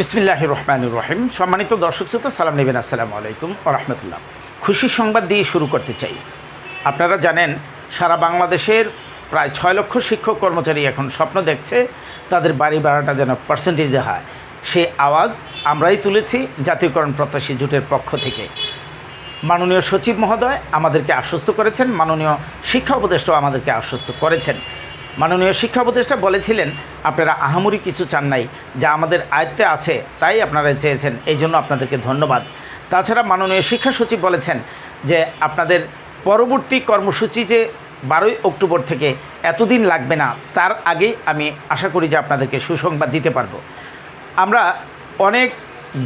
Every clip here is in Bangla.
বিসমিল্লাহ রহমানুর রহিম সম্মানিত দর্শক শ্রোতা, সালাম নেবেন। আসসালামু আলাইকুম রহমতুল্লাহ। খুশি সংবাদ দিয়ে শুরু করতে চাই। আপনারা জানেন, সারা বাংলাদেশের প্রায় ছয় লক্ষ শিক্ষক কর্মচারী এখন স্বপ্ন দেখছে, তাদের বাড়ি ভাড়াটা যেন পার্সেন্টেজে হয়। সে আওয়াজ আমরাই তুলেছি জাতীয়করণ প্রত্যাশী জোটের পক্ষ থেকে। মাননীয় সচিব মহোদয় আমাদেরকে আশ্বস্ত করেছেন, মাননীয় শিক্ষা উপদেষ্টাও আমাদেরকে আশ্বস্ত করেছেন। মাননীয় শিক্ষা উপদেষ্টা বলেছিলেন, আপনারা আহামরি কিছু চান নাই, যা আমাদের আয়ত্তে আছে, তাই আপনারা চেয়েছেন, এই জন্য আপনাদেরকে ধন্যবাদ। তাছাড়া মাননীয় শিক্ষা সচিব বলেছেন যে, আপনাদের পরবর্তী কর্মসূচি যে বারোই অক্টোবর থেকে এতদিন লাগবে না, তার আগেই আমি আশা করি যে আপনাদেরকে সুসংবাদ দিতে পারব। আমরা অনেক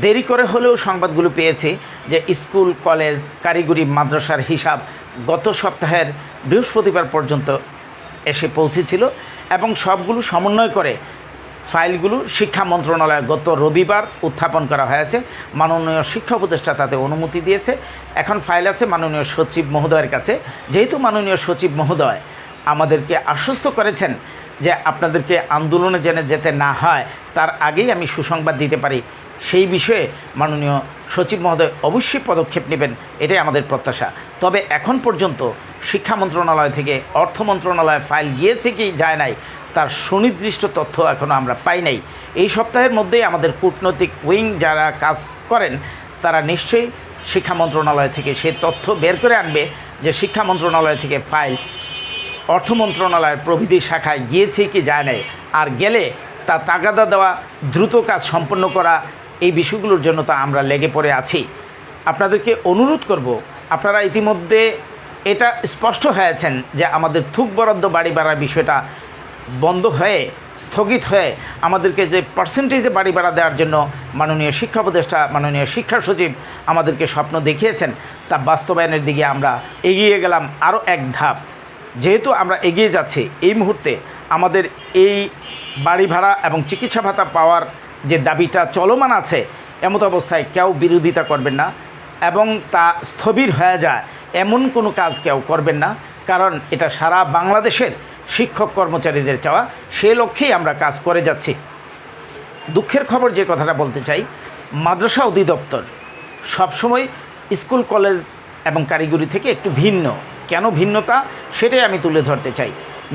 দেরি করে হলেও সংবাদগুলো পেয়েছি যে, স্কুল, কলেজ, কারিগরি, মাদ্রাসার হিসাব গত সপ্তাহের বৃহস্পতিবার পর্যন্ত এসে পৌঁছেছিল এবং সবগুলো সমন্বয় করে ফাইলগুলো শিক্ষা মন্ত্রণালয়ে গত রবিবার উত্থাপন করা হয়েছে। মাননীয় শিক্ষা উপদেষ্টা তাতে অনুমতি দিয়েছে। এখন ফাইল আছে মাননীয় সচিব মহোদয়ের কাছে। যেহেতু মাননীয় সচিব মহোদয় আমাদেরকে আশ্বস্ত করেছেন যে আপনাদেরকে আন্দোলনে যেন যেতে না হয়, তার আগেই আমি সুসংবাদ দিতে পারি। সেই বিষয়ে মাননীয় সচিব মহোদয় অবশ্যই পদক্ষেপ নেবেন, এটাই আমাদের প্রত্যাশা। তবে এখন পর্যন্ত শিক্ষা মন্ত্রণালয় থেকে অর্থ মন্ত্রণালয়ে ফাইল গিয়েছে কি যায় নাই, তার সুনির্দিষ্ট তথ্য এখনও আমরা পাই নাই। এই সপ্তাহের মধ্যেই আমাদের কূটনৈতিক উইং যারা কাজ করেন, তারা নিশ্চয়ই শিক্ষা মন্ত্রণালয় থেকে সেই তথ্য বের করে আনবে যে শিক্ষা মন্ত্রণালয় থেকে ফাইল অর্থ মন্ত্রণালয়ের প্রভৃতি শাখায় গিয়েছে কি যায় নাই। আর গেলে তা তাগাদা দেওয়া, দ্রুত কাজ সম্পন্ন করা, এই বিষয়গুলোর জন্য তা আমরা লেগে পড়ে আছি। আপনাদেরকে অনুরোধ করব, আপনারা ইতিমধ্যে এটা স্পষ্ট হয়েছেন যে আমাদের থুক বরাদ্দ বাড়ি বাড়ার বিষয়টা বন্ধ হয়ে, স্থগিত হয়ে আমাদেরকে যে পার্সেন্টেজে বাড়ি ভাড়া দেওয়ার জন্য মাননীয় শিক্ষা উপদেষ্টা, মাননীয় শিক্ষা সচিব আমাদেরকে স্বপ্ন দেখিয়েছেন, তা বাস্তবায়নের দিকে আমরা এগিয়ে গেলাম আরও এক ধাপ। যেহেতু আমরা এগিয়ে যাচ্ছি, এই মুহূর্তে আমাদের এই বাড়ি ভাড়া এবং চিকিৎসা ভাতা পাওয়ার যে দাবিটা চলমান আছে, এমত অবস্থায় কেউ বিরোধিতা করবেন না এবং তা স্থবির হয়ে যায়, এমন কোনো কাজ কেউ করবেন না। কারণ এটা সারা বাংলাদেশের শিক্ষক কর্মচারীদের চাওয়া, সে লক্ষ্যেই আমরা কাজ করে যাচ্ছি। দুঃখের খবর যে কথাটা বলতে চাই, মাদ্রাসা অধিদপ্তর সবসময় স্কুল, কলেজ এবং কারিগরি থেকে একটু ভিন্ন। কেন ভিন্নতা সেটাই আমি তুলে ধরতে চাই।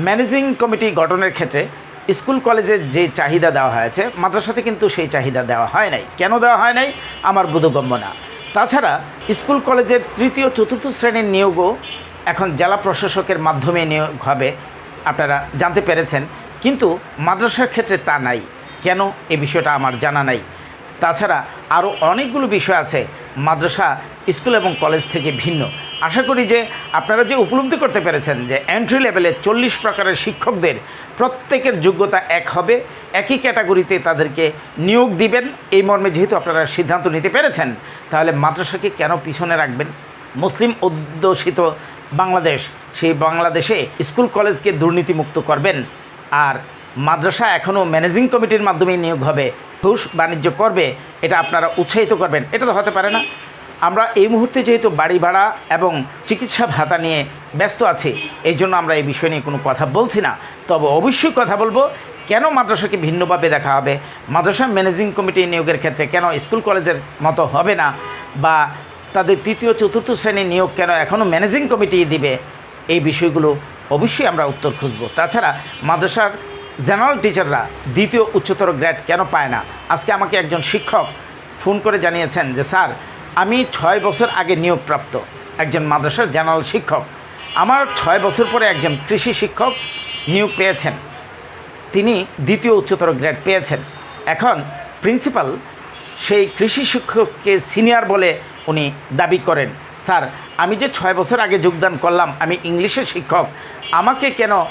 ম্যানেজিং কমিটি গঠনের ক্ষেত্রে স্কুল কলেজের যে চাহিদা দেওয়া হয়েছে, মাদ্রাসাতে কিন্তু সেই চাহিদা দেওয়া হয় নাই। কেন দেওয়া হয় নাই? আমার বোধগম্য না। তাছাড়া স্কুল কলেজের তৃতীয়, চতুর্থ শ্রেণির নিয়োগও এখন জেলা প্রশাসকের মাধ্যমে নিয়োগ হবে, আপনারা জানতে পেরেছেন। কিন্তু মাদ্রাসার ক্ষেত্রে তা নাই। কেন? এ বিষয়টা আমার জানা নাই। তাছাড়া আরও অনেকগুলো বিষয় আছে। মাদ্রাসা, স্কুল এবং কলেজ থেকে ভিন্ন। আশা করি যে আপনারা যে উপলব্ধি করতে পেরেছেন যে এন্ট্রি লেভেলে চল্লিশ প্রকারের শিক্ষকদের প্রত্যেকের যোগ্যতা এক হবে, একই ক্যাটাগরিতে তাদেরকে নিয়োগ দিবেন। এই মর্মে যেহেতু আপনারা সিদ্ধান্ত নিতে পেরেছেন, তাহলে মাদ্রাসাকে কেন পিছনে রাখবেন? মুসলিম অধ্যুষিত বাংলাদেশ, সেই বাংলাদেশে স্কুল কলেজকে দুর্নীতিমুক্ত করবেন। আর মাদ্রাসা এখনও ম্যানেজিং কমিটির মাধ্যমে নিয়োগ হবে ঘুষ বাণিজ্য করবে, এটা আপনারা উৎসাহিত করবেন। এটা তো হতে পারে না। আমরা এই মুহূর্তে যেহেতু বাড়ি ভাড়া এবং চিকিৎসা ভাতা নিয়ে ব্যস্ত আছি, এই জন্য আমরা এই বিষয় নিয়ে কোনো কথা বলছি না। তবে অবশ্যই কথা বলব, কেন মাদ্রাসাকে ভিন্নভাবে দেখা হবে? মাদ্রাসা ম্যানেজিং কমিটি নিয়োগের ক্ষেত্রে কেন স্কুল কলেজের মতো হবে না? বা তাদের তৃতীয়, চতুর্থ শ্রেণির নিয়োগ কেন এখনও ম্যানেজিং কমিটি দিবে? এই বিষয়গুলো অবশ্যই আমরা উত্তর খুঁজব। তাছাড়া মাদ্রাসার জেনারেল টিচাররা দ্বিতীয় উচ্চতর গ্রেড কেন পায় না? আজকে আমাকে একজন শিক্ষক ফোন করে জানিয়েছেন যে, স্যার আমি ছয় বছর আগে নিয়োগপ্রাপ্ত একজন মাদ্রাসার জেনারেল শিক্ষক। আমার ছয় বছর পরে একজন কৃষি শিক্ষক নিয়োগ পেয়েছেন। তিনি দ্বিতীয় উচ্চতর গ্রেড পেয়েছেন। এখন প্রিন্সিপাল সেই কৃষি শিক্ষককে সিনিয়র বলে উনি দাবি করেন। স্যার, আমি যে ছয় বছর আগে যোগদান করলাম, আমি ইংলিশের শিক্ষক। আমাকে কেন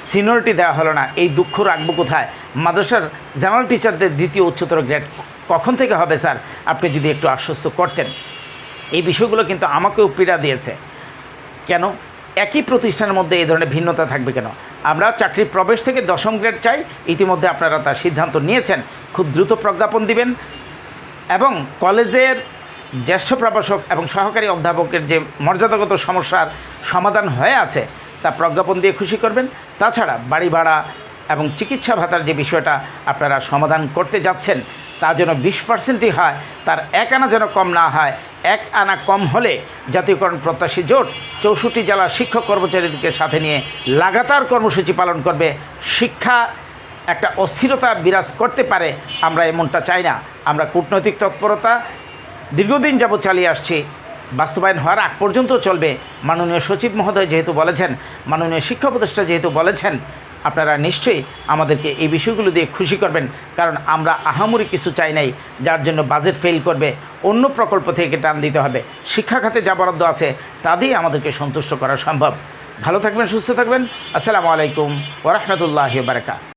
সিনিয়রিটি দেওয়া হলো না? এই দুঃখ রাখব কোথায়? মাদ্রাসার জেনারেল টিচারদের দ্বিতীয় উচ্চতর গ্রেড কখন থেকে হবে স্যার? আপনি যদি একটু আশ্বস্ত করতেন। এই বিষয়গুলো কিন্তু আমাকেও পীড়া দিয়েছে। কেন? একই প্রতিষ্ঠানের মধ্যে এই ধরনের ভিন্নতা থাকবে কেন? আমরা চাকরি প্রবেশ থেকে দশম গ্রেড চাই, ইতিমধ্যে আপনারা তার সিদ্ধান্ত নিয়েছেন। খুব দ্রুত প্রজ্ঞাপন দিবেন। এবং কলেজের জ্যেষ্ঠ প্রভাষক এবং সহকারী অধ্যাপকের যে মর্যাদাগত সমস্যার সমাধান হয়ে আছে, তা প্রজ্ঞাপন দিয়ে খুশি করবেন। তাছাড়া বাড়ি ভাড়া এবং চিকিৎসা ভাতার যে বিষয়টা আপনারা সমাধান করতে যাচ্ছেন, তা যেন বিশ পার্সেন্টই হয়, তার এক আনা যেন কম না হয়, এক আনা কম হলে জাতীয়করণ প্রত্যাশী জোট চৌষট্টি জেলার শিক্ষক কর্মচারীদেরকে সাথে নিয়ে লাগাতার কর্মসূচি পালন করবে। শিক্ষা একটা অস্থিরতা বিরাজ করতে পারে, আমরা এমনটা চাই না। আমরা কূটনৈতিক তৎপরতা দীর্ঘদিন যাবৎ চালিয়ে আসছি। বাস্তবায়ন হওয়ার আগ পর্যন্ত চলবে। মাননীয় সচিব মহোদয় যেহেতু বলেছেন, মাননীয় শিক্ষা উপদেষ্টা যেহেতু বলেছেন আপনারা নিশ্চয়ই আমাদেরকে এই বিষয়গুলো দিয়ে খুশি করবেন, কারণ আমরা আহামরি কিছু চাই নাই, যার জন্য বাজেট ফেল করবে, অন্য প্রকল্প থেকে টান দিতে হবে, শিক্ষা খাতে যা বরাদ্দ আছে, তা দিয়ে আমাদেরকে সন্তুষ্ট করা সম্ভব। ভালো থাকবেন, সুস্থ থাকবেন, আসসালামু আলাইকুম ওরহমতুল্লাহ বারকাত